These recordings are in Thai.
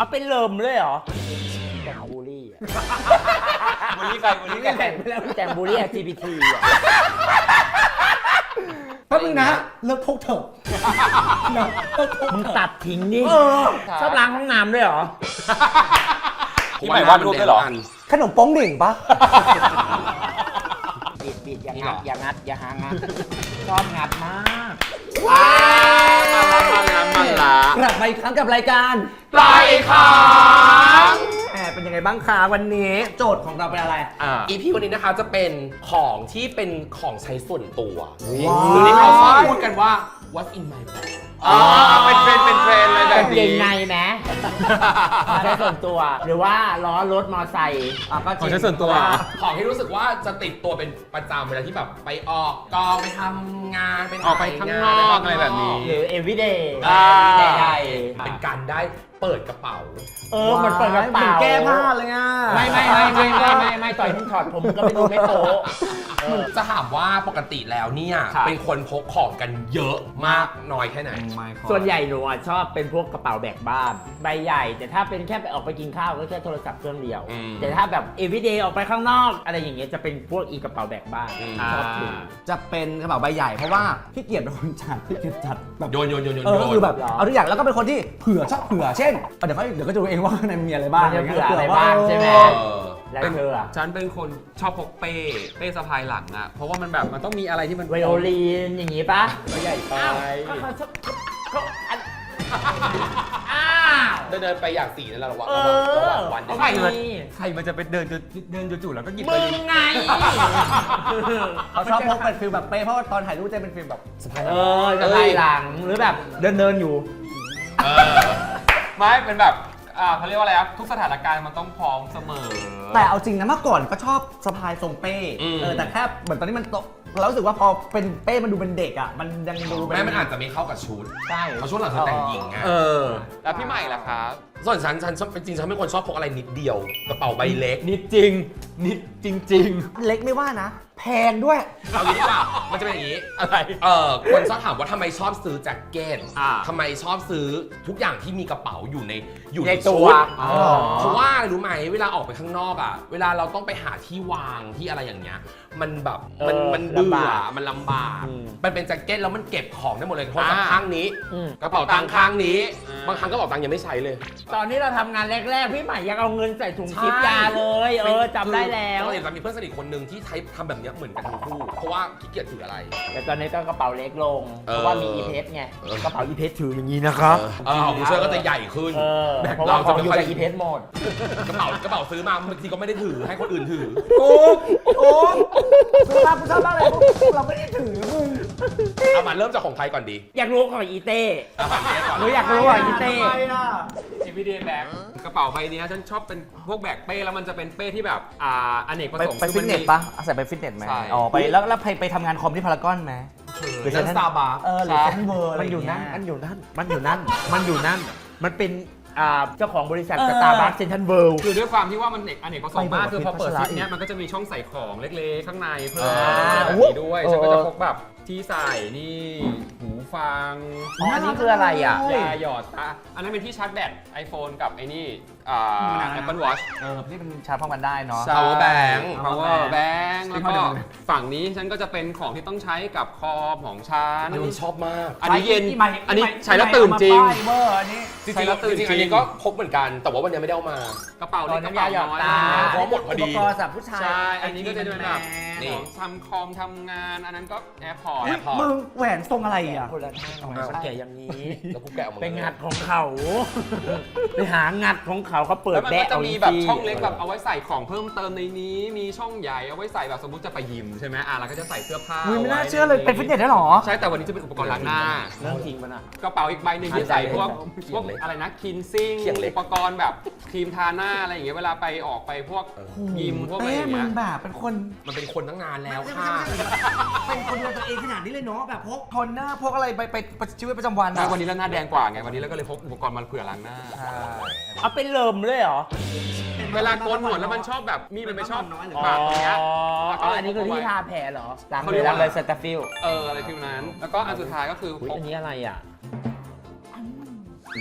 เอาเป็นเลิมเลยเหรอแต่งบูลลี่อะบูลลี่ใครบูลลี่ใครแต่งแต่งบูลลี่ LGBT อะแป๊บนึงนะเลิกพกเถอะนะเลิกพกมึงเถอะตัดทิ้งดิเออชอบล้างห้องน้ำด้วยเหรอพี่ใหม่วาดรูปด้วยเหรอ ขนมโป้งดิ่งปะ บิดบิดอย่านี่เหรงัอดอย่างัดอย่าหางัดชอบงัดมากอ่า มันละมันละกลับมาอีกครั้งกับรายการปลายคางแอบเป็นยังไงบ้างคะวันนี้ โจทย์ของเราเป็นอะไรอ่ีพีวันนี้นะคะจะเป็นของที่เป็นของใช้ส่วนตัวว้าวหรือที่เขาชอบพูดกันว่า what's in my bag อ๋อเป็นเทรนด์เป็นเทรนด์เลยแบกาบงเกนี้ งในไหมใช้ส่วนตัว หรือว่าล้อรถมอไซค์อะก็จของริงใช้ส่วนตัว ของที่รู้สึกว่าจะติดตัวเป็นประจำเวลาที่แบบไปออกกองไปทำงานไปออกไปข้างนอกอะไรแบบนี้ หรือ everyday อ่า everyday เป็นการได้ เปิดกระเป๋า เออ มันเปิดกระหมืเป๋าอนแก้ผ้าเลยอะ ไม่ไม่ไม่ไม่ไม่ไม่ไม่ต่อยที่ถอดผมก็ไม่ดูไม่โป๊ะเออจะถามว่าปกติแล้วเนี่ย ครับ เป็นคนพกของกันเยอะมากน้อยแค่ไหนส่วนใหญ่หนูอะชอบเป็นพวกกระเป๋าแบกบ้านใบใหญ่ แต่ถ้าเป็นแค่ไปออกไปกินข้าวก็แค่โทรศัพท์เครื่องเดียว อืมแต่ถ้าแบบ everyday ออกไปข้างนอก อะไรอย่างเงี้ยจะเป็นพวกอีกระเป๋าแบกบ้านอืม ชอบถือ จะเป็นกระเป๋าใบใหญ่เพราะว่าพี่เกียรติเป็นคนจัดพี่เกียรติจัดแบบ โยนโยนโยนโยนเออโยก็นคือแบบเหรอเอาทุกอย่างแล้วก็เป็นคนที่เผื่อชอบเผื่อ เช่นเดี๋ยวเขาเดี๋ยวก็จะรู้เองว่าข้างในมันมีอะไรบ้างมันจะย่างงี้ยเผื่ออะไรว่บ้างใช่ไหม เออแล้วเธออะฉันเป็นคนชอบพกเป้เป้สะพายหลังอะเพราะว่ามันแบบมันต้องมีอะไรที่มันไวโอลินอย่างงี้ปะไม่ใหญ่ไปอ้าวก็เขาชอบเขาอันอ้าว เดินเดินไปอย่างสีนั่นแหละระหว่างเอระหว่างอระหว่างวันเอาเนี่ยไปใครมันจะไปเดินเดินจู่ๆแล้วก็หยิบไปมึงไง เขาชอบพกเป็นฟิลแบบเป้เพราะว่าตอนถ่ายรูปจะเป็นฟิลแบบสะพายเออจะไล่หลังหรือแบบเดินเดินๆอยู่ เออ ไม่เป็นแบบอ่าเขาเรียกว่าอะไรครับทุกสถานการณ์มันต้องพร้อมเสมอ แต่เอาจริงนะเมื่อก่อนก็ชอบสะพายทรงเป้อืม เออแต่แค่เหมือนตอนนี้มันโตเรารู้สึกว่าพอเป็นเป้มันดูเป็นเด็กอะ มันยังดูเป็แม่มันอาจจะไม่เข้ากับชุดใช่ เพราะช่วงหลังเธอแต่งหญิงไง เออ แล้วพี่ใหม่ล่ะครับ ส่วนฉันฉันชอบเป็นจริงฉันเป็นคนชอบพกอะไรนิดเดียว กระเป๋าใบเล็ก นิดจริง นิดจริง เล็กไม่ว่านะ แพงด้วย เอางี้ดีกว่า มันจะเป็นอย่างนี้ ๆ อะไร เออคนชอบถามว่าทำไมชอบซื้อแจ็คเก็ตอ่า ทำไมชอบซื้อทุกอย่างที่มีกระเป๋าอยู่ในอยู่ในในตัชุวดอ๋อ เพราะว่าอะไรรู้ไหมเวลาออกไปข้างนอกอะ เวลาเราต้องไปหาที่วางที่อะไรอย่างเงี้ย มันแบบมันเออมันเบื่ลำอบากมันลำบาก อืมมันเป็นแจ็คเก็ตแล้วมันเก็บของได้หมดเลยโทรศัพท์อ่าข้างนี้ อืม กระเป๋าตังค์ข้างนี้อ่าบางครั้งกระเป๋าตังค์ยังไม่ใช้เลยตอนนี้เราทำงานแรก ๆ พี่ใหม่ยังเอาเงินใส่ถุงใช่ซิปยาเลย เออจำได้แล้วคือเรามีเพื่อนสนิทคนหนึ่งที่ใช้ทำแบบเนี้ยเหมือนกันทั้งคู่เพราะว่าขี้เกียจถืออะไร แต่ตอนนี้ก็กระเป๋าเล็กลง เพเออราะว่ามีอีเพสไง เออ กระเป๋าอีเพสถืออย่างนี้นะครับเออของคุณช่วยก็จะใหญ่ขึ้น เออแบบเพราะว่าเราขจะองไม่อยู่ค่อย กับอีเพสหมด กระเป๋ากระเป๋าซื้อมาบางทีก็ไม่ได้ถือให้คนอื่นถือโอ้โอ้สุภาพผู้ชอบมากเลยพวกเราไม่ได้ถือมึงเอามาเริ่มจากของไทยก่อนดีอยากรู้ของอีเต้ เอาฝั่งนี้ก่อนหนูอยากรู้ของอีเต้ทำไมอะ everyday bag กระเป๋าใบเนี้ยฉันชอบเป็นพวกแบกเป้แล้วมันจะเป็นเป้ที่แบบอ่าอเนกประไปสงค์ไปคือฟิมัตนเนมี สปะอาศัยไปฟิตเนสไหมใช่ อ๋อไปแล้วแล้วไปไปทำงานคอมที่พารากอนไหม หรือเล่นสตาร์บัคเออหรือใช่เซนเวอร์อะไรมันอยู่นั่นเงี้มันอยู่นั่น มันอยู่นั่น มันอยู่นั่น มันเป็นอ่าเจ้าของบริษัทเออ สตาร์บัคเซนทันเวิลด์ คือด้วยความที่ว่ามันเอกอเนกประสงค์มากไปแบบคือพอเปิดพัชระซิปเนี้ยมันก็จะมีช่องใส่ของเล็กๆ ข้างในเพิ่มอ่าแบบนี้ด้วยโอ้ฉันก็จะพกแบบที่ใส่นี่หูฟังอ๋ออันนี้คืออะไรอะ ยาหยอดตาอันนั้นเป็นที่ชาร์จแบต iPhone กับไอ้นี่อ่า Apple Watch เออนี่เป็นชาร์จพร้อมกันได้เนาะใช่ Power bank power bank แล้วก็ Stick มาเลยฝั่งนี้ฉันก็จะเป็นของที่ต้องใช้กับคอมของฉัน อันนี้ชอบมาก อันนี้เย็น ที่ใหม่อันนี้ที่ใช้แล้วตื่นจริง เอามาป้ายเวอร์อันนี้จริงใช้แล้วตื่นๆจริงๆจริอังนนี้ก็พกเหมือนกัน แต่ว่าวันนี้ไม่ได้เอามา กระเป๋าเล็กตกอนระนั้นเป๋าหยอดน้อยตาเพราะหมดพอดีอุปกรณ์สำหรับผู้ชายใช่ อันนี้ก็จะเป็นแบบนี่ ของทำคอมทำงาน อันนั้นก็แอร์พอร์ตอุ๊ยมึงแหวนทรงอะไรอะคนละทางมันแก่อย่างนี้ แล้วกูแกะออกมาไปงัดของเขา ไปหางัดของเขาเขาเปิดแล้วมันก็แบะจะเอามีจริแบบช่องเล็กแบบเอาไว้ใส่ของเพิ่มเติมในนี้ มีช่องใหญ่เอาไว้ใส่แบบสมมติจะไปยิมใช่ไหมอะเราก็จะใส่เสื้อผ้ามึงไม่น่าไว้เชื่อเลยเป็นฟิตเนสได้หรอ ใช่แต่วันนี้จะเป็นอุปกรณ์ล้างหน้า เรื่องจริงมันอะ กระเป๋าอีกใบหนึ่งที่ใส่พวกพวกอะไรนะคินซิ่งเขียงเล็ก อุปกรณ์แบบครีมทาหน้าอะไรอย่างเงี้ยเวลาไปออกไปพวกยิมพวกอะไรเต้อย่างมึเงี้งยแบบเป็นคนมันเป็นคนตั้งนานแล้วค่ะ เป็นคนดูแลตัวเองขนาดนี้เลยเนาะแบบพกโทนเนอร์พกอะไรไปไปไปชีวิตประจำวันใช่วันนี้แล้วหน้าแดงกว่าไง วันนี้แล้วก็เลยพกอุปกรณ์มาเผื่อล้างหน้าใช่เอาเป็นเลิมเลยเหรอ เวลาโกนหนวดแล้วมันชอบแบบมีดมันไม่ชอบอ๋อปากตรงเนี้ยแล้วก็อ๋อเลยอันนี้คือพกเอาไว้ที่ทาแผลเหรอล้างเขาเลเรียยกว่าล้างเลยสตาฟิลเอออะไรฟิลนั้น แล้วก็อันสุดท้ายก็คืออุ๊ยพกอันนี้อะไรอะ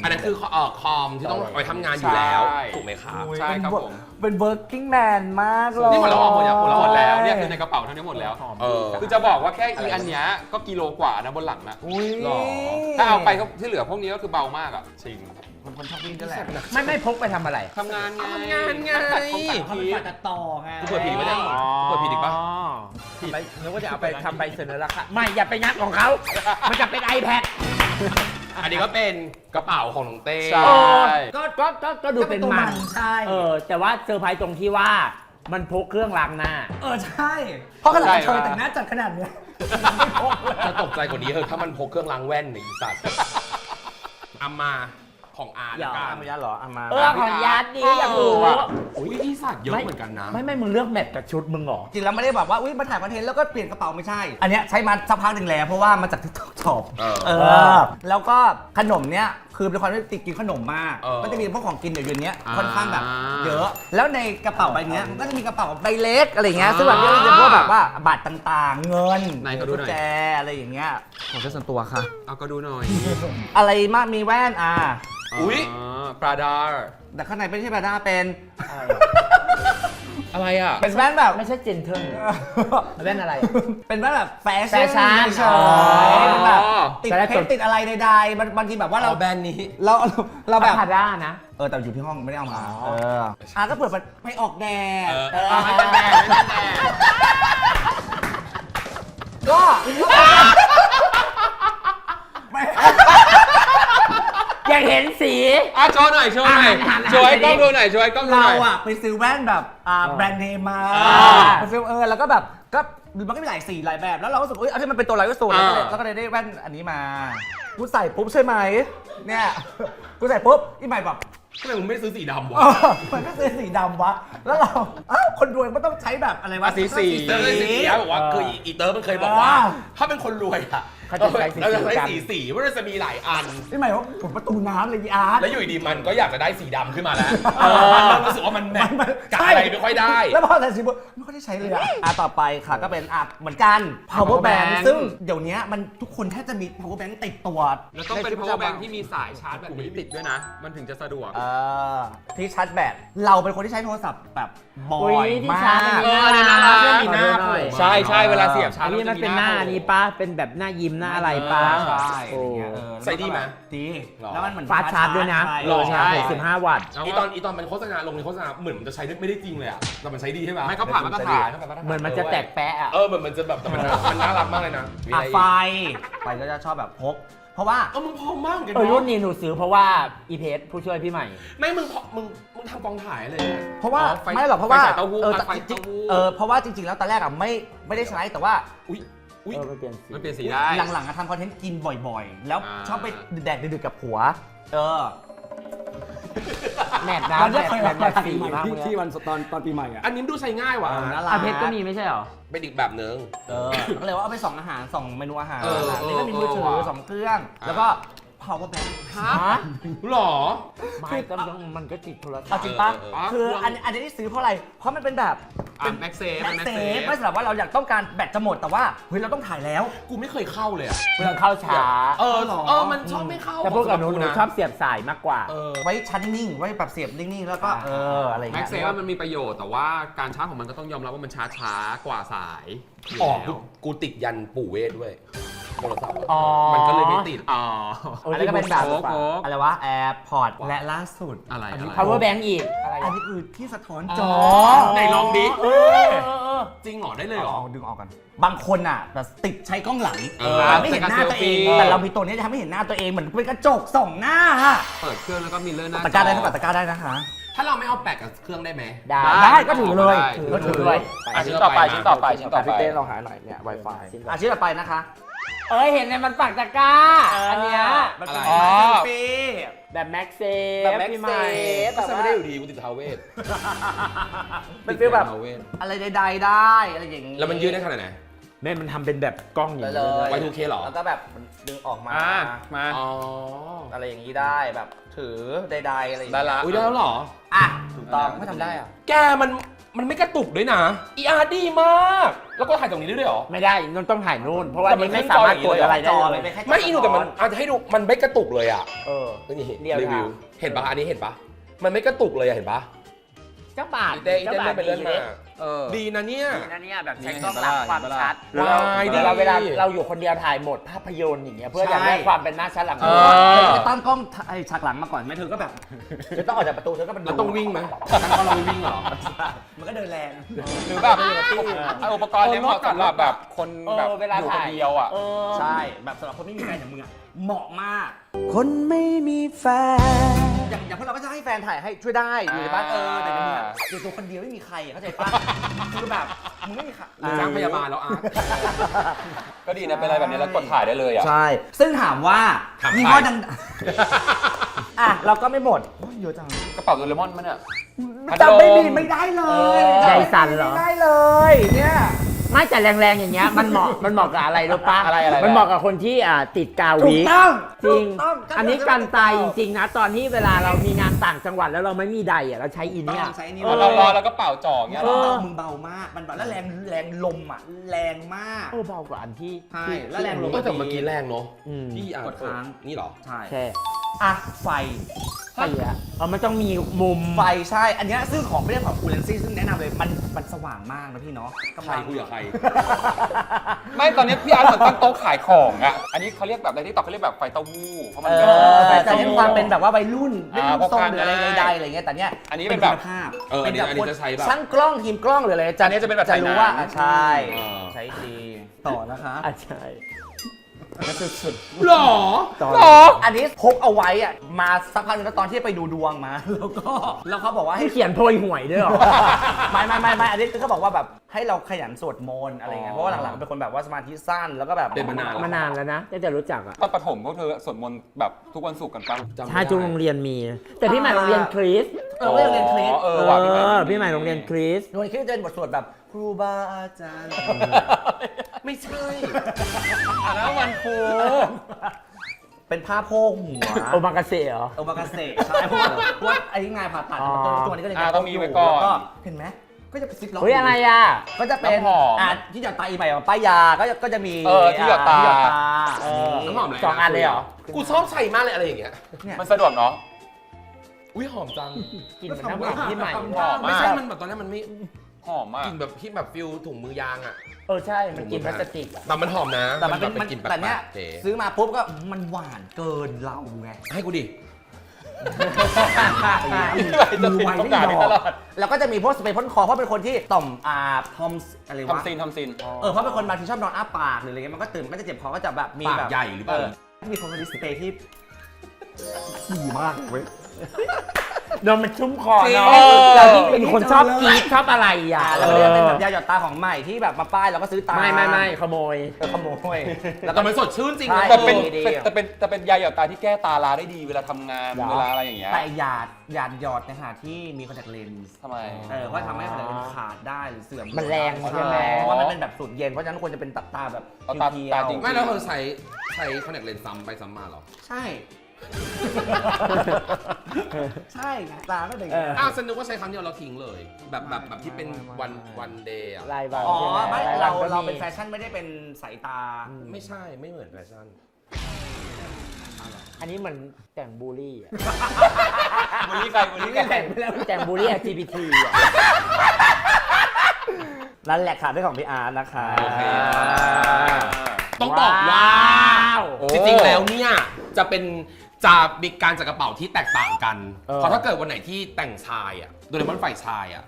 อันนั้นคือเอ่อคอมที่ต้องเอาไปทำงานอยู่แล้ว ใช่ ถูกไหมครับ ใช่ครับผม เป็น working man มากเลย นี่หมดแล้วอะหมดแล้วหมดแล้วหมดแล้วเนี่ยคือในกระเป๋าเท่านี้หมดแล้ว เออ คือจะบอกว่าแค่อีอันเนี้ยก็กิโลกว่านะบนหลังนะอุ้ยหรอ ถ้าเอาไปก็ที่เหลือพวกนี้ก็คือเบามากอะจริงมันคนชอบวิ่งนั่นแหละไม่ไม่พกไปทำอะไร ทำงานไงทำงานไงตัดคงตัดเขาคเป็นลิปฝ่ายตัดต่อไงกูเปิดผีไว้ได้เหรอเปิดผิดอีกปะทำไปนึกว่าจะเอาไปทำใบเสนอราคาไม่อย่าไปยัดของเขา มันจะเป็น iPad อันนี้ก็เป็นกระเป๋าของน้องเต้ ใช่ ก็ก็ก็ก็ดูเป็นมัน ใช่ เออ แต่ว่าเซอร์ไพรส์ตรงที่ว่ามันพกเครื่องล้างหน้า เออ ใช่ เพราะขนาดใช่เธอว่าแต่งหน้าจัดขนาดเนี้ยจะตกใจกว่านี้เถอะถ้ามันพกเครื่องล้างแว่นในอีสัตว์อามา ของอาร์ตอย่ากันอามายัดเหรออามา เออของยัดดีอยากรู้เอออะอุ้ยอีสัตว์เยอะเหมือนกันนะ ไม่ไม่มึงเลือกแมทกับชุดมึงเหรอ จริงแล้วไม่ได้แบบว่าอุ้ยมาถ่ายคอนเทนต์แล้วก็เปลี่ยนกระเป๋าไม่ใช่ อันเนี้ยใช้มาสักพักหนึ่งแล้วเพราะว่ามาจากทิกตอกช็อปเออ เออ แล้วก็ขนมเนี้ย คือเป็นคนที่ติดกินขนมมาก เออมันจะมีพวกของกินเดี๋ยวเนี้ยอ่าค่อนข้างแบบ เยอะ แล้วในกระเป๋าใบเนี้ยมันก็จะมีกระเป๋าใบเล็กอะไรเงี้ยซึ่งแบบนี้จะพวกแบบว่าบัตรต่างๆ เงินไหนขอดูหน่อยกุญแจอะไรอย่างเงี้ยของใช้ส่วนตัวค่ะ เอาก็ดูหน่อย อะไรมากมีแว่นอะ อุ๊ย ปราดา แต่ข้างในไม่ใช่แบบหน้าเป็น อะไรอะ เป็นแว่นแบบ ไม่ใช่เจนเทิลแว่นอะไร เป็นแว่นแบบแฟแฟชั่นเฉอ๋ยอๆเป็นแบบติดแต่ละเพตัชวรติดอะไรใดๆบางบางทีแบบว่าเราเราแบรนด์นี้ เราเราแบบ พาด้านะ เออ แต่อยู่ที่ห้องไม่ได้เอามาอ๋อเอออะก็เปิดไปออกแดดเออ เออไม่เป็นแน่ไม่เป็นแน่ก็ไม่ อยากเห็นสี อะโชว์หน่อยโชว์หน่อยอะหันหันโชว์ให้ไปกล้องดิดูหน่อยโชว์ให้กล้องดูหเราน่อย อะไปซื้อแว่นแบบอ่าเออแบรนด์เนมมาอ่าไปซื้อเออแล้วก็แบบก็มันก็มีหลายสีหลายแบบ แล้วเราก็รู้สึกว่าเอ้ยเอาที่มันเป็นตัวไลท์ก็สวยแล้วก็เลยอ่า แล้วก็เลยได้แว่นอันนี้มากูใส่ปุ๊บใช่ไหมเนี่ยกูใส่ปุ๊บอีใหม่แบบทำไมมึงไม่ซื้อสีดำวะ เออมันก็คือสีดำวะแล้วเราอ้าวคนรวยมันต้องใช้แบบอะไรวะอะสีสี เตอร์สีสีบอกว่าคืออีเตอร์มันเคยบอกว่า อ่า ถ้าเป็นคนรวยอะ เขาจะใช้สีเราจะใช้กันสีสีมันจะมีหลายอัน นี่หมายว่าผมประตูน้ำเลยอีอาร์ต แล้วอยู่ดีๆมันก็อยากจะได้สีดำขึ้นมาแล้วเออ มันเริ่มรู้สึกว่ามันแมทมันกับใช่อะไรไม่ค่อยได้ แล้วพอแต่สีบไม่ค่อยได้ใช้เลยอะ อะต่อไปค่ะก็เป็นอะเหมือนกัน power power bank bank ซึ่งเดี๋ยวนี้มันทุกคนแทบจะมี power bank ติดตัวแล้วต้องเป็นใชี power ตประจำ bank ที่มีสายชาร์จแบบนี้ติดด้วยนะ มันถึงจะสะดวก เออที่ชาร์จแบตเราเป็นคนที่ใช้โทรศัพท์ แบบบ่อุ๊อยยที่มาชาร์จกมันเออเนี่ยน่ารักเรื่องมีมีหหน้าน้าโผล่หน่อยใช่ใช่เวลาเสียบชาร์จอันนี้มันเป็นหน้านี้ปะเป็นแบบหน้ายิ้มหน้าอะไรปะใช่โอ้อะไรเงี้ยเออใส่ดีไหมดีหรอ แล้วมันเหมือนฟาสต์ชาร์จด้วยนะใช่หรอใช่สิบห้าวัตต์เอาอีว่าตอนอีตอนมันโฆษณาลงในโฆษณาเหมือนมันจะใช้ได้ไม่ได้จริงเลยอะแต่มันใช้ดีใช่ไหมไม่เขาผ่านมาตรฐาน เขาผ่านมาตรฐานเหมือนมันจะแตกแปะอะเออเหมือนมันจะแบบแต่มันมันน่ารักมากเลยนะมีอะอะไรอีกไฟ ไฟก็จะชอบแบบพก เพราะว่าเออมึงพร้อมมากเหมือนกันเออรุ่นเนาะนี้หนูซื้อเพราะว่าอีเพสผู้ช่วยพี่ใหม่ ไม่มึงพอมึงมึงทำกองถ่ายเลยนะเพราะว่าอ๋อไฟไม่หรอกเพราะว่าไฟสายเต้าหู้เออไฟจริงเต้าหู้ ๆเออเพราะว่าจริง ๆ แล้วตอนแรกอะไม่ไม่ได้ใช้แต่ว่าอุ้ย อุ้ยเออไปเปลี่ยนสี มันเปลี่ยนสีได้ หลังๆอะทำคอนเทนต์กินบ่อยๆ แล้วอ่า ชอบไปแดกดึกๆกับผัว เออ แมทนะเราแมจะทเคยแมทแบบสีมากที่เลยที่วันตอนตอนปีใหม่อะอันนี้ดูใช้ง่ายว่ะเออน่ารักอะเพชรก็มีไม่ใช่เหรอ เป็นอีกแบบนึงเออก็เลยว่าเอาไปส่องอาหารส่องเมนูอาหารเออเออนี่ก็มีมือถือเออว่ะสองเครื่อง แล้วก็ power bank ฮะฮะหรอ ไม่ก็ต้องมันก็ติดโทรศัเอาพท์จริงปะเออเออ คืออันอันนี้ที่ซื้อเพราะอะไร เพราะมันเป็นแบบอะแม็กเซฟแม็กแม็กเซเซฟฟไม่สำหรับว่าเราอยากต้องการแบตจะหมดแต่ว่าเฮ้ยเราต้องถ่ายแล้ว กูไม่เคยเข้าเลยอะเมืองเข้าช้าเออหรอ เออมันชอบไม่เข้าแต่พวกกับหนูหนูนะชอบเสียบสายมากกว่า เออไว้ชาร์จนิ่งๆไว้แบบเสียบนิ่งๆแล้วก็เอออะไรอย่างแม็เงี้กยเซฟว่ามันมีประโยชน์แต่ว่าการชาร์จของมันก็ต้องยอมรับว่ามันช้าช้ากว่าสายอยู่อ๋อแล้วกูกูติดยันปู่เวทด้วย โทรศัพท์อะอ๋อ มันก็เลยไม่ติด อ๋อ อันนี้ก็เป็นแบบโค้กโค้กอะไรวะ AirPods และล่าสุด อะไรนนี้อะไร power bank อีกอะไรอันนี้คือที่สะท้อนจอ๋ออไหนลองดิเออเออเออจริงเหรอได้เลยเหรอ เอาดึงออกกัน บางคนอะแบบติดใช้กล้องหลังเออแต่ไม่เห็นหน้าตัวเองเซลฟี่แต่เรามีตัวนี้จะทำให้เห็นหน้าตัวเองเหมือนเป็นกระจกส่องหน้าฮะเปิดเครื่องแล้วก็มีเลื่อนหน้าตะกร้าได้จนะตะกร้าได้นะคะ ถ้าเราไม่เอาแปะกับเครื่องได้ไหมได้ได้ก็ถือเลยได้ถือก็ก็ถืถืออด้วยอะชิ้นต่อไปชิ้นต่อไปชิ้นต่อไป พี่เต้เราหาหน่อยเนี่ย Wi-Fi อาชิ้นต่อไปนะคะ เอ้ยเห็นในมันปักตะกร้า อันเนี้ยมันเป็นอ๋อ เซลฟี่แบบแม็กเซฟแบบแม็กพี่เซใหม่ฟก็ใช้ไม่ได้อยู่ดีกูติดทาวเวทเป็นฟีลแบบทาวเวทอะไรใดๆได้อะไรอย่างงี้แล้วมันยืดได้ขนาดไหน แม่มันทำเป็นแบบกล้องอย่างได้นี้เลเลยย Y2K เหรอ แล้วก็แบบดึงออกมา อ่ามาอ๋ออะไรอย่างนี้ได้แบบถือใดๆอะไรอย่างได้เงี้ยละอุ้ยได้แล้วเหรอ อะถูกต้องไม่ทำได้อะ แกมัน มันไม่กระตุกด้วยนะ อีอาร์ดีมาก แล้วก็ถ่ายตรงนี้ได้ด้วยเหรอ ไม่ได้นนต้องถ่ายนู่น เพราะว่าแต่อันมันนี้ไม่สามารถกดอะไรได้จอเลมันยเป็นแค่จไม่อีหนูแต่มันอาจจะให้ดูมันไม่กระตุกเลยอะเออ นี่เรียวรีวิว นะ เห็นปะอันนี้เห็นปะมันไม่กระตุกเลยอะเห็นปะเจ้าบาทอีเต้อีเต้เลื่อนไปเลื่อนมา เออ ดีนะเนี่ย ดีนะเนี่ยแบบใช้นี่กล้องเห็นปะรับล่ะความเห็นปะล่ะชัดวายเวลาดีเวลาเราอยู่คนเดียวถ่ายหมดภาพยนตร์อย่างเงี้ยเพื่อจะใช่ได้ความเป็นหน้าชัดหลังเอมือไปตั้งกล้องไอ้ฉากหลังมาก่อนไหมเธอก็แบบเธอต้องออกจากประตูเธอก็มันแล้วต้องวิ่งไหมตั้งก็เราไม่วิ่งเหรอ มันก็เดินแรง หรือแบบเอาอุปกรณ์เนี้ยเหมาะสำหรับแบบคนเอแบบอเวลาอยู่คถ่านยเดียวอะเออใช่ แบบสำหรับคนไม่มีแฟนอย่างมึงอะ เหมาะมาก คนไม่มีแฟน อย่างอย่างพวกเราก็จะให้แฟนถ่ายให้ช่วยได้อยู่ในบ้านเออแต่ในมึงอะอยู่ตัวคนเดียวไม่มีใครอะเข้าใจปะคือแบบมึงไม่มีใคร หรือจ้างพยาบาลแล้วอาร์ต ก็ดีนะเป็นอะไรแบบนี้แล้วกดถ่ายได้เลยอะ ใช่ ซึ่งถามว่าถามใครยี่ห้อดังอะ เราก็ไม่หมดโอ้ยเยอะจังกระเป๋าโดเรมอนมันเนี่ยจำไม่ดีไม่ได้เลยใจสั่นเหรอ ไม่ได้เลย เนี่ย ไม่แต่แรงๆอย่างเงี้ยมันเหมาะมันเหมาะกับอะไรรู้ปะอะไรอะไรมันเหมาะกับคนที่อ่าติดกาวถูวิกต้องจริง ถูกต้องอันนี้การตายจริงๆนะ ตอนที่เวลาเรามีงานต่างจังหวัดแล้วเราไม่มีใดอะเราใช้อินเนี่ยใช้นี่เออเรารอแล้วก็เป่าจ่ออย่างเงี้ยเอเหรอ อ มึงเบามาก มันเบาแล้วแรงแรงลมอะ แรงมาก เออเบากว่าอันที่ใช่ที่แล้วแรงลมก็แต่เมื่อกี้แรงเนาะอืมพี่อาร์กตดค้าง นี่เหรอ ใช่แค่อะไฟ ไฟอะเออมันต้องมีมุม ไฟใช่ อันเนี้ยซึ่งของไม่ได้ของคูเลนซี่ซึ่งแนะนำเลยมันมันสว่างมากนะพี่เนาะกำใครลังคุยกับใคร ไม่ตอนนี้พี่อาร์ตเหมือนตั้งโต๊ะขายของอะ อันนี้เขาเรียกแบบในที่ต่อเขาเรียกแบบไฟเต้าหู้เพราะมันเอเยอะอแต่จะเน้นความเป็นแบบว่าวัยรุ่นไม่อ่ารุ่นทรงพกพาหรืออะไรง่ายใดๆอะไรเงี้ยแต่เนี้ยอันนี้เป็นแบบคุณภาพเอออันนี้ป็อันนี้คจะใช้แบบช่างกล้องทีมกล้องหรืออะไรอันนี้จะเป็นแบบจะรู้ว่าถ่ายหนังอะใช่ เออ ใช้ดีต่อนะคะ อะใช่ หรอตอนอันนี้พกเอาไว้อะมาสักพักหนึงแล้วตอนที่ไปดูดวงมา แล้วก็แล้วเขาบอกว่าให้ให้เขียนโพยหวยด้วยเหรอ ไม่ไม่ไม่ไม่อันนี้เขาบอกว่าแบบให้เราขยันสวดมนต์อะไรเงี้ยเพราะว่าหลังๆเป็นคนแบบว่าสมาธิสั้นแล้วก็แบบเป็นมานานแล้วมานานแล้วนะตั้งแต่รู้จักอะตอนประถมพวกเธอสวดมนต์แบบทุกวันศุกร์กันปะจำไม่ถ้าได้จุงโรงเรียนมี แต่พี่ใหม่โรงเรียนคริสเออเรื่องเรียนคริสเอเออว่ะพี่อพี่ใหม่โรงเรียนคริสโดยคริสจะเป็นบทสวดแบบครูบาอาจารย์ ไม่ใช่อันนั้นวันครูเป็นผ้าโพกหัวโอมากาเสะเหรอ โอมากาเสะใช่เพราะว่าเพราะว่าไอ้งานผ่าตัดอ๋อ ตัวตัวนี้ก็เลยอ่าต้องมีไว้ก่อน แล้วก็เห็นไหมก็จะเป็นซิปล็อกเฮ้ยอะไรอะ ก็จะเป็นน้ำหอมอะที่หยอดตาอีใหม่อะป้ายยาก็จะก็จะมีเออที่หยอดตา ที่หยอดตาเออน้ำหอมอะไรสองอันเลยเหรอ กูชอบใช้มากเลยอะไรอย่างเงี้ย เนี่ย มันสะดวกเนาะ อุ้ยหอมจัง กลินเหมือนน้ำหอมพี่ใหม่ทำท่าหอมไม่ใช่มันแบบตอนแรกมันไม่ หอมมากกลิ่นแบบพี่แบบฟิลถุงมือยางอะ เออใช่ มันกินพลาสติกอะแต่มันหอมนะแต่มันเป็นแบบมันกลิ่นแต่เนี้ยแปลกๆเก๋ซื้อมาปุ๊บก็มันหวานเกินเราไง ให้กูดิ มือไวไม่ยอมแล้วก็จะมีพวกสเปรย์พ่นคอเพราะเป็นคนที่ต่อมอ่าทอมอะไรวะทำซีนทำซีน เออเพราะเป็นคนบางทีชอบนอนอ้าปากหรืออะไรเงี้ยมันก็ตื่นมันก็จะเจ็บคอก็จะแบบมีปากแบบใหญ่หรือเปล่า มีคนคนนี้สเปรย์ที่ดีมากเว้ย โดนมันชุ่มคอจริง เนาะเออเราที่เป็นคนชอบกรีดชอบอะไรอะอ่าแล้วก็จะเป็นแบบยาหยอดตาของใหม่ที่แบบมาป้ายแล้วก็ซื้อตามไม่ไม่ไม่ขโมย เออขโมย แล้วก็มันสดชื่นจริงใช่ นะแต่เป็นดีเป็นๆแต่เป็นแต่เป็นยาหยอดตาที่แก้ตาลาได้ดีเวลาทำงานเหรอ เวลาอะไรอย่างเงี้ยแต่หยาดหยาดหยอดในขณะที่มีคอนแทคเลนส์ทำไม เออเพราะทำให้คอนแทคเลนส์ขาดได้หรือเสื่อมมันแรงใช่ใช่ไหม เพราะว่ามันเป็นแบบสูตรเย็นเพราะฉะนั้นควรจะเป็นตาตาแบบเอาตาเพียวๆตาจริง ไม่แล้วเธอใช้ใช้คอนแทคเลนส์ซ้ำไปซ้ำมาเหรอใช่ ใช่ไงตาก็เป็นเออ อ้าวฉันนึกว่าใช้ครั้งเดียวเราทิ้งเลย แบบแบบแบบที่เป็นวันวันเดย์อะลายบางอ๋อใช่หไม่ลยเราบงก็เราเป็นมีแฟชั่นไม่ได้เป็นสายตาไม่ใช่ไม่เหมือนแฟชั่น อันนี้มันแต่งบูลลี่อะบุรีใครบุรีใครแต่งแต่งบูลลี่ LGBT อะนั่นแหละค่ะด้วยของพี่อาร์ตนะคะโอเค ต้องบอกว่า ว จริงๆ แล้วเนี่ย จะเป็น จะมีการจัดกระเป๋าที่แตกต่างกัน เออ เพราะถ้าเกิดวันไหนที่แต่งชายอะโดเรมอนฝ่ายชายอะ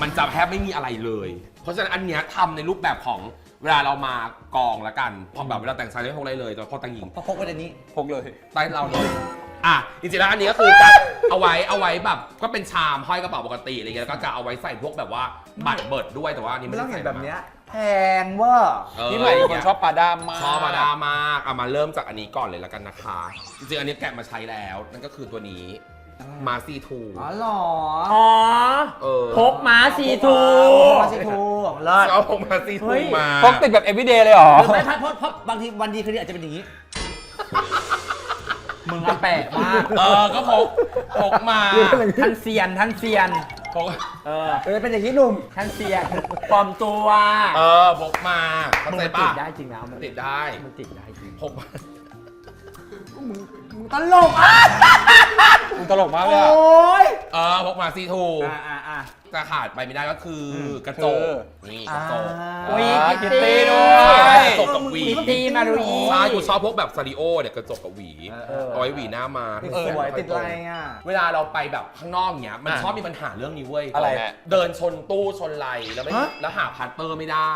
มันจะแทบไม่มีอะไรเลย เพราะฉะนั้นอันเนี้ยทำในรูปแบบของเวลาเรามากองละกันพอแบบเวลาแต่งชายไม่พกอะไรเลยแต่พอแต่งหญิงพอพกไว้ในนี้ พกเลย ใต้เราเลย อะจริงๆแล้วอันนี้ก็คือจะเอาไว้เอาไว้แบบก็เป็นชามห้อยกระเป๋าปกติอะไรเงี้ยแล้วก็จะเอาไว้ใส่พวกแบบว่าบัตรเบิดด้วยแต่ว่าอันนี้ไม่ไม่ต้ได้องใส่เห็นแบบเนี้ยมาแพงเว่าเออ พี่ใหม่เป็นคนชอบปลาด้ามมาก ชอบมาดามากเอามาเริ่มจากอันนี้ก่อนเลยแล้วกันนะคะ จริงๆ อันนี้แกะมาใช้แล้ว นั่นก็คือตัวนี้ มาซีทูอ๋อเหรออ๋อเออพกม้าซีทูมาสิทูเลิศ เอามาซีเฮ้ทูยมา พกติดแบบ everyday เลยเหรอ หรือไม่เพราะเพราะเพราะบางทีวันดีคืนดีอาจจะเป็นอย่างนี้ มึงอะแปลกมากเออก็พกพกมาท่านเซียนท่านเซียนพกเออเออเป็นอย่างนี้หนุ่มท่านเสียปลอมตัวเออพกมาเข้ามึงใจมันติปะดได้จริงนะมันติดได้มันติดได้จริงพกมาตลกอะมึงตลกมากเลยโออะ้ยเออพกมาซีทูอ่าอ่าอ่า จะขาดไปไม่ได้ก็คืออกระจกคือนี่กระจกโอ้ยอ่าคิตคิตตี้ตี้ด้ด้ววยยใช่กระจกกับหวีคิตตี้มารุยใช่กูชอบพวกแบบซาริโอเนี่ยกระจกกับหวีเออ เอาไว้หวีหน้ามาติดสวยติดอะไรอะ เวลาเราไปแบบข้างนอกเนี้ยมันอะชอบมีปัญหาเรื่องนี้เว้ยอะไรเดินชนตู้ชนไหลแล้วไม่ฮะ แล้วหาพาร์ตเตอร์ไม่ได้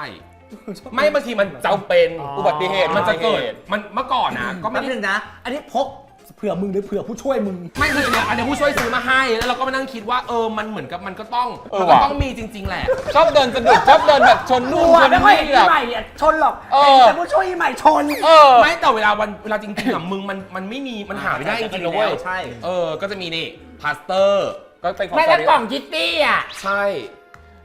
ไม่บางทีมันจำเป็นอ๋ออุอุบัติเหตุมันจะเกิดอุบัติเหตุมันเมื่อก่อนนะก็ไม่แป๊บได้ นึงนะ อันนี้พกเผื่อมึงหรือเผื่อผู้ช่วยมึง ไม่คือเนี่ยอันเนี้ยผู้ช่วยซื้อมาให้ แล้วเราก็มานั่งคิดว่าเออมันเหมือนกับมันก็ต้องเออมันก็ว่ะต้องมีจริง ๆ แหละ ชอบเดินสะดุดชอบเดินแบบชนนู่นตัวชนไม่ค่อยเห็นนี่แบพี่บใหม่เนี่ยชนหรอกเออแต่ผู้ช่วยพี่ใหม่ชน เออ ไม่แต่เวลาวันเวลาจริงๆอะมึงมันมันไม่มีมันหาไม่ได้จริงๆนะเว้ยใช่ เออก็จะมีนี่พาสเตอร์ ก็เป็นของไม่ซาแล้วริกล่องคิตตี้อะ ใช่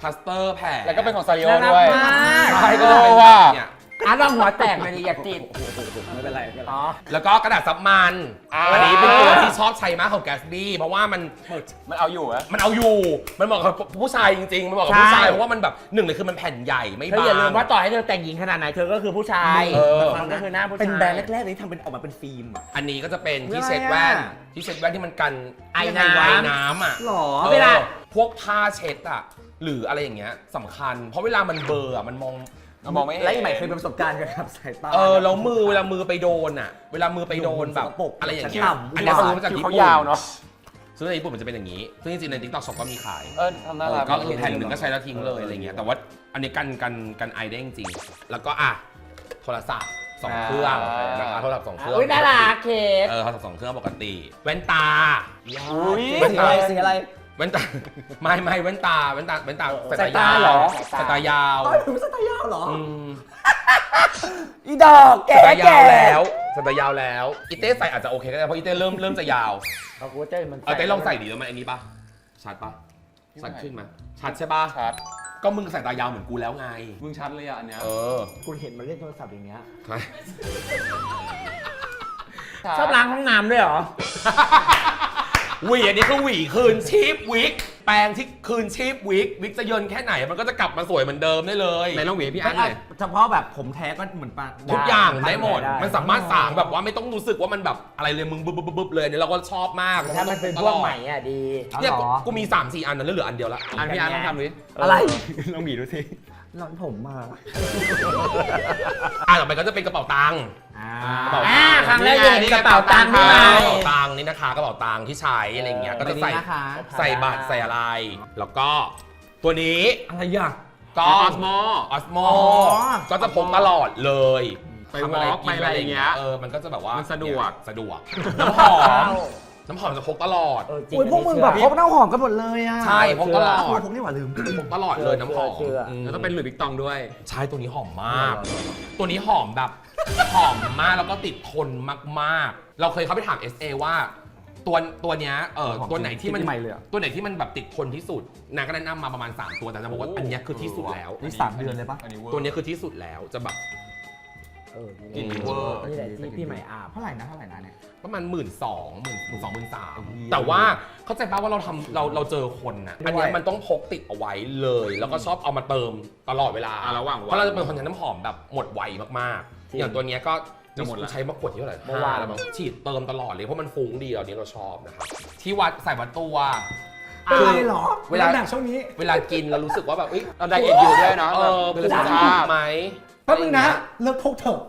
พาสเตอร์แผ่แล้วก็เป็นของซาริโอน่ารักด้วยมาก ใช่ก็ก็จะเป็นว่าเนี่ย อะลองหัวแตกเลยดิอยากติด ไม่เป็นไรไม่เป็นไร อ๋อ แล้วก็กระดาษซับมันอ่าอันนี้เป็นตัวที่ชอบใช้มากของแกสบี้เพราะว่ามัน มันเอาอยู่อะมันเอาอยู่ มันเหมาะกับผู้ชายจริงๆ มันเหมาะกับผู้ชาย ใช่ เพราะว่ามันแบบหนึ่งเลยคือมันแผ่นใหญ่ไม่เธอบาอย่างลืมว่าต่อให้เธอแต่งหญิงขนาดไหนเธอก็คือผู้ชายเออ มันก็คือหน้าผู้ชาย เป็นแบรนด์แรกๆเลยที่ทำเป็นออกมาเป็นฟิล์มอะ อันนี้ก็จะเป็นที่อะไรเช็ดแว่นอะที่เช็ดแว่นที่มันกันไอน้ำ ไอน้ำอะหรอออเวลา พวกผ้าเช็ดอะ หรืออะไรอย่างเงี้ยสำคัญ เพราะเวลามันเบลอร์อะมันมอง เรามองไม่เห็น และอีใหม่เคยเป็นประสบการณ์กับสายตา เออแล้วมือเวลามือไปโดนอะ เวลามือไปโดนแบบสกปรกอะไรอย่างเงี้ยต่ำอันนี้ซื้อมาจากคิ้วญี่เขาปุ่นยาวเนาะซื้อจากญี่ปุ่นมันจะเป็นอย่างนี้ ซึ่งจริงๆในทิกตอกช็อปก็มีขาย เออทำน่ารักก็คือแผ่นหนึ่งก็ใช้แล้วทิ้งเลยอะไรเงี้ย แต่ว่าอันนี้กันกันกันไอได้จริงๆแล้วก็อะโทรศัพท์สองเครื่องอ่านนะคะโทรศัพท์สองเครื่องอุ้ยน่ารักเคกเออโทรศัพท์สองเครื่องปกติ แว่นตาอุ้ยสีอะไรสีอะไร แว่นตา ไม่ไม่แว่นตาแว่นตาแว่นตาสายตาเหรอ สายตายาวอ๋อถึงสายตายาวเหรออืมอีดอกแก่สายตาแก่ยาวแล้วสายตายาวแล้วอีเต้ใส่อาจจะโอเคก็ได้เพราะอีเต้เริ่มเริ่มจะยาวเอากูว่าเจ้มันเอาเต้ลองใส่ดีแล้วมันอันนี้ปะชัดปะชัดขึ้นไหมชัดใช่ปะชัด ก็มึงสายตายาวเหมือนกูแล้วไง มึงชัดเลยอะอันเนี้ยเออกูเห็นมันเล่นโทรศัพท์อย่างเงี้ยใช่ชอบล้างห้องน้ำด้วยเหรอ หวีอันนี้คือหวีคืนชีพวิก แปรงที่คืนชีพวิก วิกจะเยินแค่ไหน มันก็จะกลับมาสวยเหมือนเดิมได้เลยไหนลองหวีพี่อันหน่อยเฉพาะแบบผมแท้ก็เหมือนปะทุกอย่างได้ได้หมดได้มันสามารถสางแบบว่าไม่ต้องรู้สึกว่ามันแบบอะไรเลยมึงบึ๊บบึ๊บบึ๊บเลยเนี่ยเราก็ชอบมากถ้ามันเป็นพวกใหม่อะดีเนี่ยอ๋อกูมี 3 4 อันนั้นแล้วเหลืออันเดียวละอันพี่อันลองทำดิอะไรลองหวีดูสินอนผมมาอะต่อไปก็จะเป็นกระเป๋าตังค์ อ่ากระเป๋าอ่าครั้งแรกเห็นนี่กระเป๋าตังค์กด้ระวยเป๋าตังค์นี่นะคะกระเป๋าตังค์ที่ใช้อะไรเงี้ยก็จะใส่ใบนี้นะคะใส่บัตรใส่อะไร แล้วก็ตัวนี้อะไรอะก็ออสโม ออสโม อ๋อก็จะพกตลอดเลยไปทำอะไร walk กินไปอะไรอย่างเงี้ยเออมันก็จะแบบว่ามันสะดวก สะดวก น้ำหอม น้ำหอมจะพกตลอดเออจริงอุ้ยพวกมึงแบบพกน้ำหอมกันหมดเลยอะใช่พกตลอโอ้ดยพกนี่หว่าลืม พกตลอดเลยน้ำหอมเชื่ออื มแล้วก็เป็นหลุยส์วิกตองด้วย ใช่ตัวนี้หอมมาก ตัวนี้หอมแบบ หอมมากแล้วก็ติดทนมากๆ เราเคยเข้าไปถาม SA ว่า ตัวตัวเนี้ยเออหอมตัวไหนที่มันคิดใหม่เลยอะ ตัวไหนที่มันแบบติดทนที่สุดนางก็แนะนำมาประมาณ 3 ตัวแต่นางบอกว่าโอ้อันเนี้ยคือที่สุดแล้ว นี่สามเดือนเลยปะ อันนี้เวอร์ตัวเนี้ยคือที่สุดแล้วจะแบบ เออกินนี่เวอร์ นี่แหละที่พี่ใหม่อาบ เท่าไหร่นะเท่าไหร่นะเนี่ย ประมาณหมื่นสองหมื่นสองหมื่นสามอืมแต่ว่าเข้าใจป่ะว่าเราทำเราเราเจอคนนะอันเนี้ยมันต้องพกติดเอาไว้เลย แล้วก็ชอบเอามาเติมตลอดเวลาอะระหว่างวัน เพราะเราจะเป็นคนใช้น้ำหอมแบบหมดไวมากๆ อย่างตัวเนี้ยก็จะหมดละ ใช้มาขวดที่เท่าไหร่เมื่อวานห้แล้วมั้งฉีดเติมตลอดเลยเพราะมันฟุ้งดีเราเนี้ยเราชอบนะครับที่วัดใส่วัดตัวเป็นไรเหรอเวลาน้ำหนักช่วงนี้ เวลากินเรารู้สึกว่าแบบเอ้ยเราไดเอทอยู่ด้วยเนาะเออดูภูแลมิสุขภาภาพพ ไหม แป๊บนึงนะเลิกพกเถอะ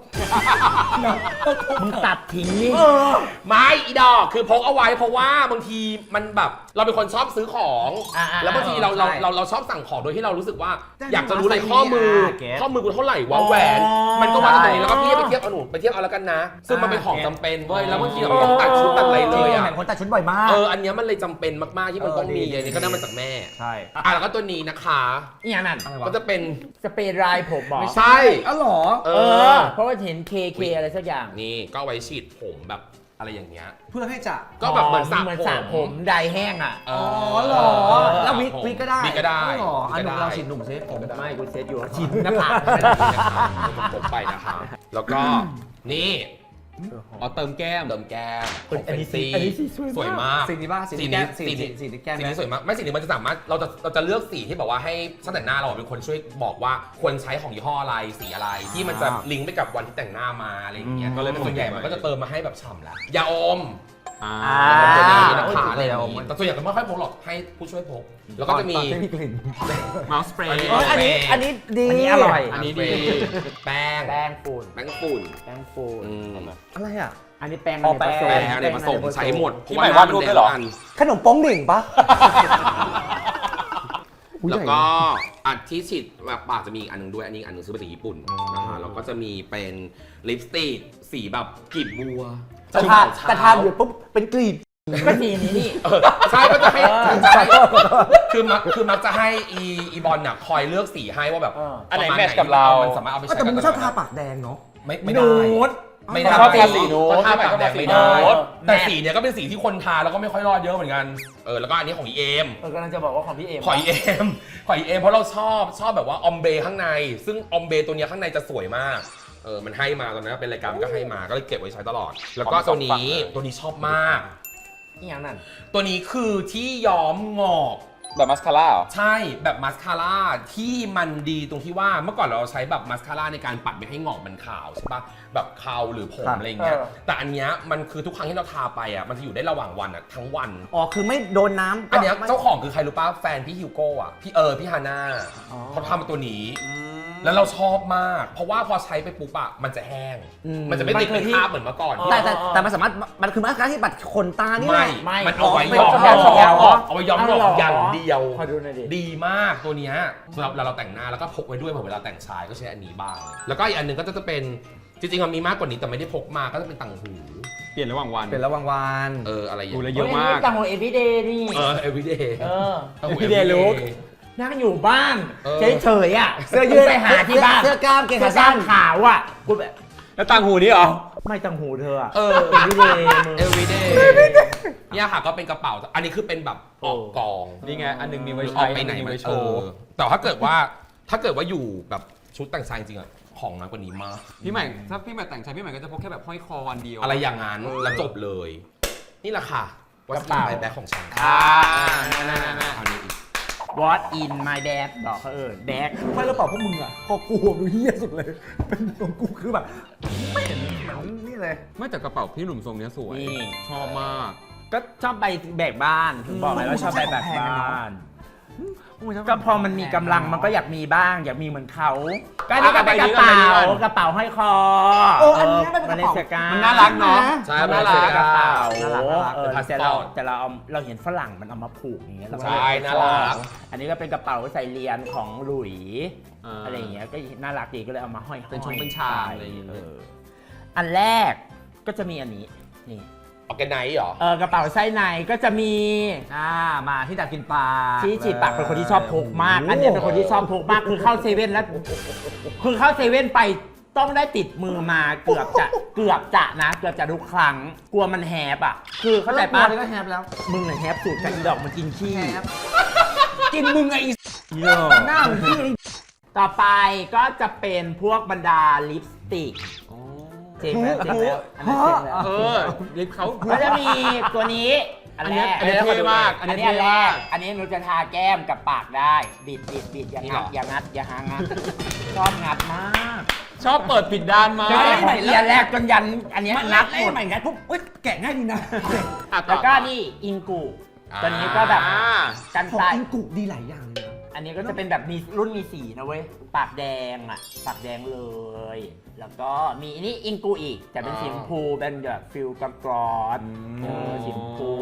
นะเลิกพกมึงเถอะตัดทิ้งนี่เออ ไม่อีดอกคือพกเอาไว้เพราะว่าบางทีมันแบบเราเป็นคนชอบซื้อของ อ่าๆแล้วบางทีเราเราใช่เราเราชอบสั่งของโดยที่เรารู้สึกว่าได้อยากจะรู้เลยมาข้อมือใส่นี่อะเก็ตข้อมือกูเท่าไหร่วะอ๋อแหวน มันก็วัดจากตรงนี้ใช่แล้วก็พี่ไปเทียบเอาหนูไปเทียบเอาแล้วกันนะ ซึ่งมันเป็นของอ่าเก็ตจำเป็นเว้ยแล้วบางทีเราไม่ต้องตัดชุดตัดอะไรเลยอะเห็นคนตัดชุดบ่อยมาก เออ อันเนี้ยมันเลยจำเป็นมากๆที่มันเออต้องมีดี อันนี้ก็ได้มาจากแม่ ใช่อะแล้วก็ตัวนี้นะคะนี่อย่างนั้นอะไรวะก็จะเป็นสเปรย์รายผมบอก ไม่ใช่อ๋อเหรอเอเอออ เพราะว่าเห็นเคเคอะไรสักอย่าง นี่ก็เอาไว้ฉีดผมแบบอะไรอย่างเงี้ย เพื่อให้จะ ก็แบบเหมือนสระเหมือนผมสระผมไดแห้งอะ เออ๋ออเหรอ แล้ววิกผมวิกก็ได้วิกก็ได้อ๋อเหรออันวิหกนุ่ก็มได้เราฉีดหนุ่มซิผมไม่กูเซ็ตอยู่ฉีดหน้าผาก ผมไปนะคะ แล้วก็นี่ อ๋อเติมแก้ม เติมแก้มของอันนี้เฟนซี่อันนี้สีสวยสวยมากมากสีนี้ป่ะสีสีนี้นี้สีสีนี้นี้สีนี้แก้มสีไหมนี้สวยมาก ไม่สีนี้มันจะสามารถเราจะเราจะเลือกสีที่แบบว่าให้ช่างแต่งหน้าเราเป็นคนช่วยบอกว่าควรใช้ของยี่ห้ออะไรสีอะไรที่มันจะลิงก์ไปกับวันที่แต่งหน้ามาอะไรอย่างเงี้ยอืมก็เลยเป็นส่วนใหญ่มันก็จะเติมมาให้แบบฉ่ำละยาอม อ่าอ่าตัวนี้นะโอ้ยคะถูกอะไรเลยอย่างยาอมงี้แต่ส่วนใหญ่ก็ไม่ค่อยพกหรอกให้ผู้ช่วยพก แล้วก็จะมีตอนที่มีกลิ่น เมาส์สเปรย์อันนี้เอ้ยอันนี้อันนี้ดีอันนี้อร่อย อันนี้ดีแป้งแป้งฝุ่นแป้งฝุ่นแป้งฝุ่นอืมอะไรอะอันนี้แป้งอ๋อแป้งแป้งอะไรผสมใช้หมดพี่ใหม่วาดรูปด้วยเหรอพาะามันแดงทุกนขนมโป้งหนึ่งปะแล้วก็อันที่ฉีดแบบปากจะมีอีกอันหนึงด้วย อันนี้อันหนึงซื้อมาจากญี่ปุ่นนะฮะแล้วก็จะมีเป็นลิปสติกสีแบบกลีบบัว แต่ทานแต่ทานอยู่ปุ๊บเป็นกลีบก็สีนี้นี่ เออใช่ก็จะให้เออใช่คือมักคือมักจะให้อีอีบอลน่ะคอยเลือกสีให้ว่าแบบเออ อันไหนประาณแมทช์กับเรามันสามารถเอาไปใช้แต่มันไม่ชอบทากับปากแดงเนาะ ไม่ไม่ได้ดไม่ได้ชอบทาสีนูดก็ทาปากแดงไม่ได้พี่ใหม่ก็ทาสีนูดแต่สีเนี้ยก็เป็นสีที่คนทาแล้วก็ไม่ค่อยรอดเยอะเหมือนกัน เออแล้วก็อันนี้ของอีเอม เออกำลังจะบอกว่าของพี่เอมขอยเอมขอยเอมเพราะเราชอบชอบแบบว่าออมเบข้างใน ซึ่งออมเบตัวเนี้ยข้างในจะสวยมากเออมันให้มาตอนนั้นเป็นรายการมันก็ให้มาก็เลยเก็บไว้ใช้ตลอด แล้วก็ตัวนี้ตัวนี้ชอบมาก นี่อย่างนั้นตัวนี้คือที่ย้อมงอกแบบมัสคาร่าเหรอใช่แบบมาสคาร่าที่มันดีตรงที่ว่าเมื่อก่อนเราใช้แบบมาสคาร่าในการปัดไม่ให้งอกมันขาวใช่ปะแบบเคราหรือผมครับอะไรอย่างเงี้ยเออแต่อันเนี้ยมันคือทุกครั้งที่เราทาไปอะมันจะอยู่ได้ระหว่างวันอะทั้งวันอ๋อคือไม่โดนน้ำอันเนี้ยไม่เจ้าของคือใครรู้ป่ะแฟนพี่ฮิวโก้อะพี่เออพี่ฮาน่าอ๋อเขาทำมาตัวนี้ แล้วเราชอบมาก เพราะว่าพอใช้ไปปุ๊บอะมันจะแห้ง อืมมันจะไม่ติดมันเป็นคือที่คราบเหมือนเมื่อก่อนอ๋อแต่แต่แต่มันสามารถมันคือมาสคาร่าที่ปัดขนตานี่แหไม่ละ ไม่มันเอาไว้ไม่ย้อมต้องงอกย้อมเหรอเอาไว้ย้อมงอกเอาเหรออย่างเดียว ขอดูหน่อยดิ ดีมากตัวเนี้ยสำหรับเวลาเราแต่งหน้าแล้วก็พกไว้ด้วยเผื่อเวลาแต่งชายก็ใช้อันนี้บ้าง แล้วก็อีกอันหนึ่งก็จะเป็นจริงๆมันมีมากกว่านี้แต่ไม่ได้พกมาก็จะเป็นต่างหูเปลี่ยนระหว่างวัน เป็นระวังวาน เอออะไรอย่างดูแลเงี้ยเยอะ มาก ต่างหัวเอพีเดย์นี่ เออ everyday เออ ต่างหู everyday look นั่งอยู่บ้านเออ เฉยๆอะเสื้อยืดไปหาที่บ้านเสื้อกล้ามเกงเสื้อขากล้าสั้มนขาวอะกูแบบแล้วต่างหูนี่เหรอ ไม่ต่างหูเธออะเออ everyday มึง everyday เนี่ยค่ะก็เป็นกระเป๋า อันนี้คือเป็นแบบออกกองนี่ไง อันหนึงมีหไว้รืออใช้อกไปไหนอัมาไว้โชโชว์ว์แต่ถ้าเกิดว่าถ้าเกิดว่าอยู่แบบชุดแต่งชายจริงๆอะของน้อยกว่านี้มาก พี่ใหม่ถ้าพี่ใหม่แต่งชายพี่ใหม่ก็จะพกแค่แบบห้อยคอวันเดียวอะไรอย่างนั้นเออแล้วจบเลย นี่แหละค่ะวัสกระดุเป๋าไปแบ็คของฉันอ่านั่นๆๆเอานี้อีก what in my bag บอกเขาเออ bag ไม่แล้วเปล่าพวกมึงอะพอกูดูเฮี้ยสุดเลย เป็นของกูคือแบบไม่เห็นเหมือนนี่เลย ไม่แต่กระเป๋าพี่หนุ่มทรงเนี้ยสวย นี่ ชอบมาก ก็ชอบไปแบกบ้านถึงบอกไงว่าชอบไปแบกบ้าน ก็พอมันมีกำลังมันก็อยากมีบ้าง อยากมีเหมือนเขาก็นี่ก็เป็นกระเป๋ากระเป๋าห้อยคอเอออันเนี้ยมันเป็นกระเป๋าบลซกมันน่ารักเนาะใช่มันมันน่าน่ารัรักกกระเป๋าน่ารักน่ารักเออเป็นแต่เรา passport แต่เราเอาเราเห็นฝรั่งมันเอามาผูกอย่างเงี้ยเราก็ใช่น่ารัก อันนี้ก็เป็นกระเป๋าใส่เหรียญของหลุยอ่าอะไรอย่างเงี้ยก็น่ารักดีก็เลยเอามาห้อยเป็นชงเป็นชามอะไรอย่างเงี้ยเอออันแรกก็จะมีอันนี้นี่ ออร์แกไนซ์เหรอ เออกระเป๋าไส้ในก็จะมีอ่ามาที่ดักกินปลาที่ฉีดปากเป็นคนที่ชอบพกมาก อันเนี้ยเป็นคนที่ชอบพกมากคือเข้าเซเว่นแล้ว คือเข้าเซเว่นไปต้องได้ติดมือมาเกือบจะเกือบจะนะเกือบจะทุกครั้งกลัวมันแฮปอะ คือเข้าใจปลาปะเลยก็แฮปแล้ว มึงอะแฮปสุดกับอีดอกมันกินขี้แฮป กินมึงไงอีเยอะหน้าเหมือนพี่ต่อไปก็จะเป็นพวกบรรดาลิปสติก เจ๋งแล้วเจ๋งแล้วอันนั้นเจ๋งแล้วเออลิปเขาก็จะมีตัวนี้อันแรกอันนี้อันนี้เท่มากอัอันนนี้นี้อันแรกเท่มากอันนี้หนูจะทาแก้มกับปากได้ บิดบิดบิดอย่านี่งัเหรดออ ย่างัดอย่าหางัดชอบงัดมากชอบเปิดผิดด้านมาตั้งแต่ของเอียแรกจนยันอันเนี้ยมันงัรัดกหหมมดดใหม่กันปุ๊บเอ้ยแกะง่ายดีนะอะต่อแล้วก็นี่อิงกูตัวนี้ก็แบบอ่ากันของตายอิงกุดีหลายอย่างเลยนะ อันนี้ก็จะเป็นแบบมีรุ่นมีสีนะเว้ย ปากแดงอะ ปากแดงเลย แล้วก็มีอันนี้อิงกูอีกแต่เป็นสีชมพูเป็นแบบฟิลกรกรอนๆเออสีชมพู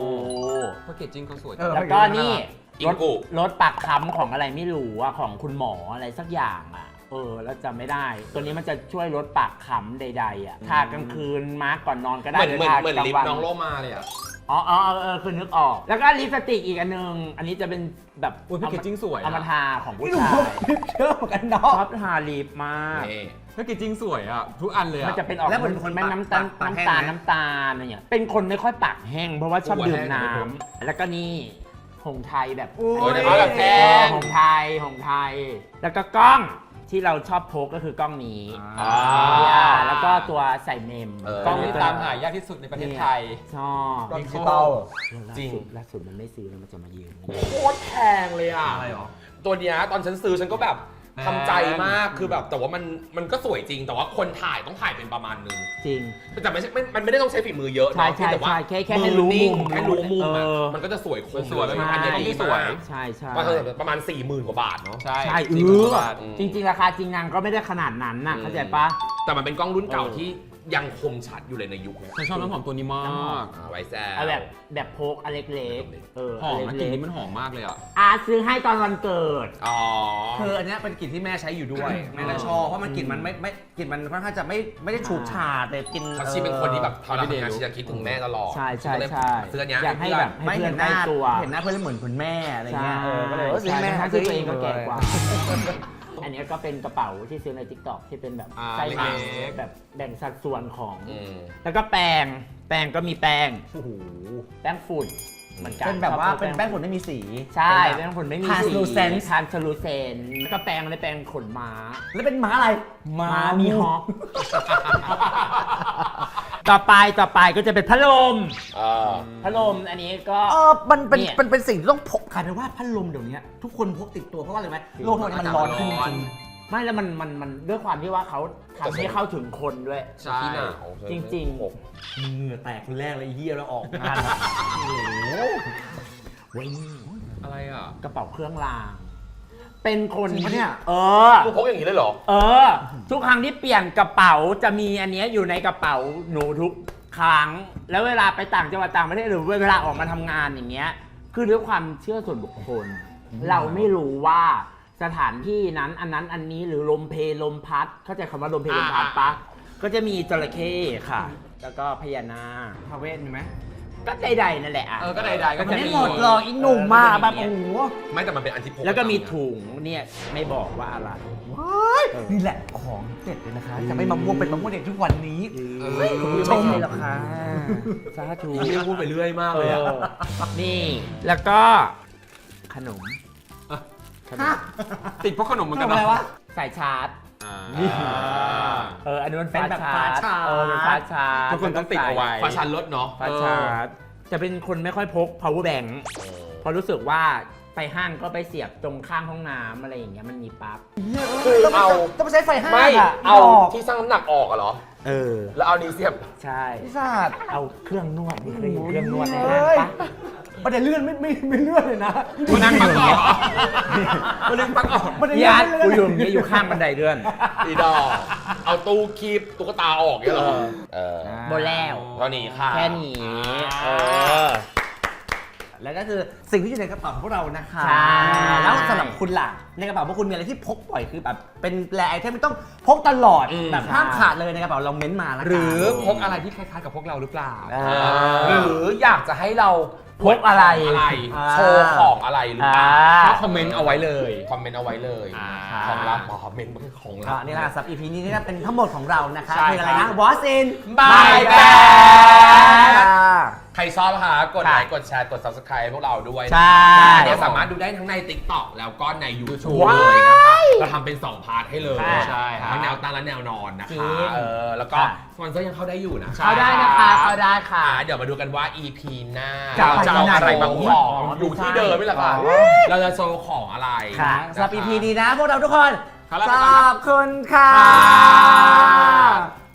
แพคเกจจิ้งเขาสวยเออ แล้วก็นี่อิรงถกุ รถปากค้ำของอะไรไม่รู้อะของคุณหมออะไรสักอย่างอะเออ แล้วจำไม่ได้ ตัวนี้มันจะช่วยลดปากค้ำใดๆอะทากลางคืนมาร์กก่อนนอนก็เหได้มือนเหมือนทาเหมือนกลางลิปวันน้องโลมาเลยอะ อ๋ออ๋อเออเออคือนึกออก แล้วก็ลิปสติกอีกอันนึง อันนี้จะเป็นแบบอุ๊ยแพคเกจจิ้งสวยอะเอามาทาของผู้พี่หนุ่มชายลิปเยอะเหมือนกันเนาะชอบทาลิปมาก นี่ แพคเกจจิ้งสวยอะ ทุกอันเลยมันอะจะเป็นออกแล้วเป็นคนไม่ปากน้ำตาลปากแห้งน้ำตาลไหม น้ำตาลอะไรเงี้ยเป็นคนไม่ค่อยปากแห้งเพราะว่าชอบกลัวดื่มแห้งน้ำแล้วก็นี่หงไทยแบบโอ้ยเออเอาแบบแพง หงไทยหงไทย แล้วก็กล้อง ที่เราชอบพกก็คือกล้องนี้อ่า อ่าแล้วก็ตัวใส่เมมเออ กล้องที่ตามหายากที่สุดในประเทศไทย ชอบดิจิตอล จริง ล่าสุดมันไม่ซื้อแล้วมันจะมายืนโคตรแพงเลยอะตัวเนี้ยตอนฉันซื้อฉันก็แบบ ทำใจมากคือแบบแต่ว่ามันมันก็สวยจริง แต่ว่าคนถ่ายต้องถ่ายเป็นประมาณนึงจริง แต่ไม่ใช่ไม่มันไม่ได้ต้องใช้ฝีมือเยอะใช่เนาะใช่เพียงแต่ว่าใช่แค่แค่มือให้รู้นิ่งมุมแค่รู้มุมอะเออ มันก็จะสวยคมสวยเลยใช่ อันเนี้ยดีสมาวกยใช่ใช่ว่าเท่าไหร่ประมาณ4ี่หมื่นกว่าบาทเนาะ ใช่ใช่จริเองอๆบาทจริง ๆ ราคาจริงนางก็ไม่ได้ขนาดนั้นน่ะอืม เข้าใจปะ แต่มันเป็นกล้องรุ่นเก่าเออ ที่ ยังคมชัดอยู่เลยในยุคเนี้ยฉันชอบน้ำหอมตัวนี้มากอ่าไว้แซ่เอาแบบแบบพกอันเล็กๆเออหอมอันะนกลิ่นเล็นี้กมันหอมมากเลยอะๆอาซื้อให้ตอนวันเกิด อ๋อ คืออันเนี้ยเป็นกลิ่นที่แม่ใช้อยู่ด้วยแม่ก็ชอบเพราะมันกลิ่นมันไม่ไม่กลิ่นมันค่อนข้างจะไม่ไม่ได้ฉูดฉาดแต่กลิ่นเขาชีเป็นคนที่แบบทำไม่ได้งานรู้ชีจะคิดถึงแม่ตลอดใช่ใช่ก็เลยใช่ซื้ออันเนี้ยอยากให้แบบให้ไม่เพื่อเห็นนหใกล้น้าตัวเห็นหน้าเพื่อนแล้วเหมือนคุณแม่อะไรใช่เงี้ยเออก็เลยเออซื้อใช่แม่ทั้งที่ตัวเองก็แก่กว่า เลยอันนี้ก็เป็นกระเป๋าที่ซื้อใน t ิ k t o k ที่เป็นแบบอ่าไส้หมาเล็กๆ แบบแบ่งสัดส่วนของ อืมแล้วก็แปรงแปรงก็มีแปรงโอ้โห แป้งฝุ่น เหมือนกันเป็นแบบว่าชอเป็นแป้งฝุ่นไม่มีสี ใช่เป็นแป้แบบงฝุ่นไม่มีสี translucent ทานสลูเซนแล้วก็แปรงในแปรงขนม้า แล้วเป็นม้าอะไรม้ามีฮอกต่อไปต่อไปก็จะเป็นพัดลมเออพัดลมอันนี้ก็ เออมันเป็นเนี่ยเป็นเป็นสิ่งที่ต้องพกกลายเป็นว่าพัดลมเดี๋ยวนี้ทุกคนพกติดตัวเพราะว่าอะไรไหมโลกนี้มันร้อนขึ้นจริง ไม่แล้วมันมันมันด้วยความที่ว่าเขาทำให้เข้าถึงคนด้วย ใช่ ที่หนาวจริงๆเหงื่อแตกคนแรกเลยไอ้เฮียแล้วออกงานไว้นี่อะไรอะกระเป๋าเครื่องราง เป็นคนจริงปะเนี่ย เออ กูพกอย่างนี้เลยเหรอ เออ ทุกครั้งที่เปลี่ยนกระเป๋าจะมีอันเนี้ยอยู่ในกระเป๋าหนูทุกครั้ง แล้วเวลาไปต่างจังหวัดต่างประเทศหรือเวลาออกมาทำงานอย่างเงี้ย คือด้วยความเชื่อส่วนบุคคล เราไม่รู้ว่า สถานที่นั้นอันนั้นอันนี้หรือลมเพลลมพัด เข้าใจคำว่าลมเพลลมพัดปะก็จะมีจระเข้ค่ะ แล้วก็พญานาคพาเวทมีไหมก็ใดๆนั่นแหละอะเออก็ใดๆก็มันจะไม่มีหมดหรอกอีหนุ่มมากแบบโอ้โหไม่แต่มันเป็นอันที่พกแล้วก็มีถุงเนี่ยไม่บอกว่าอะไรว้ายนี่แหละของเด็ดเลยนะคะ จะไม่มะม่วงเป็นมะม่วงเด็ดทุกวันนี้เฮ้ยคุณไม่ผู้ชมใช่หรอกค่ะสาธุนี่พูดไปเรื่อยมากเอเลยอะอนี่ แล้วก็ขนม ขนมติดพวกขนมเหมือนกันทำอะไรวะ สายชาร์จ อ่าเออ อันนี้มันเป็นฟ้าแบบชาร์จฟ้าชาร์จ เออเป็นฟ้าชาร์จทุกคนต้องติดเอาไว้ฟาชันลดเนาะฟ้าชาร์จ จะเป็นคนไม่ค่อยพก power bank เพราะรู้สึกว่าไปห้างก็ไปเสียบตรงข้างห้องน้ำอะไรอย่างเงี้ยมันมีปลั๊ก คือเอา ต้องไปใช้ไฟห้าไม่ อะเอาดกที่สร้างน้ำหนักออกอะเหรอ เออ แล้วเอานี้เสียบ ใช่พี่ศาสตร์เอาเครื่องนวดนี่เคยเห็นเครื่องนวดในห้างเฮ้ยปะ ประเด็นเลื่อนไม่ไม่ไม่เลื่อนเลยนะคุณนั่งปักออกคุณนั่งปักออกประเด็นพี่เลื่ออาร์นตไม่กูเลื่ออนยู่อย่างเงี้ยอยู่ข้างบันไดเลื่อนอีดอกเอาตู้คีบตุ๊กตาออกเนี่ยเหรอเออโบแล้ว เท่านี้ค่ะแค่นี้เออ แล้วก็คือสิ่งที่อยู่ในกระเป๋าของพวกเรานะคะใช่ แล้วสำหรับคุณล่ะในกระเป๋าพวกคุณมีอะไรที่พกบ่อยคือแบบเป็นแรไอเทมที่ต้องพกตลอดอืม แบบห้ามขาดเลยในกระเป๋าเราเม้นต์มาแล้วกัน หรือพกอะไรที่คล้ายๆกับพวกเราหรือเปล่าหรืออยากจะให้เรา พกอะไรอะไรอ่าโชว์ของอะไรหรือเปล่า ก็คอมเมนต์เอาไว้เลยคอมเมนต์เอาไว้เลยอ่าของลับอ๋อคอมเมนต์มันคือของลัก็บ นี่แหละครับ EP นี้นี่ก็เป็นทั้งหมดของเรานะคะใช่เพลงอะไรครันะ บ What's in My Bag ใครชอบนะคะกดไลค์ค่ะกดแชร์กด subscribe ให้พวกเราด้วยนะใช่เดี๋ยวสามารถดูได้ทั้งใน TikTok แล้วก็ใน YouTube ว้ายเลยนะคะเราทำเป็น 2 พาร์ทให้เลยค่ะใช่ครับทั้งแนวตั้งและแนวนอนนะจริคะงเออแล้วก็ค่ะสปอนเซอร์ยังเข้าได้อยู่นะเข้าได้นะคะเข้าได้ค่ะอ่าเดี๋ยวมาดูกันว่า EP หน้าจะเราจะเอาอะไรมาไปไหนของอ๋ออยู่ที่เดิมไม่หรอคะอ๋อเราจะโชว์ของอะไรค่ะนะคะสำหรับ EP นี้นะพวกเราทุกคนครับขอบคุณค่ะค่ะ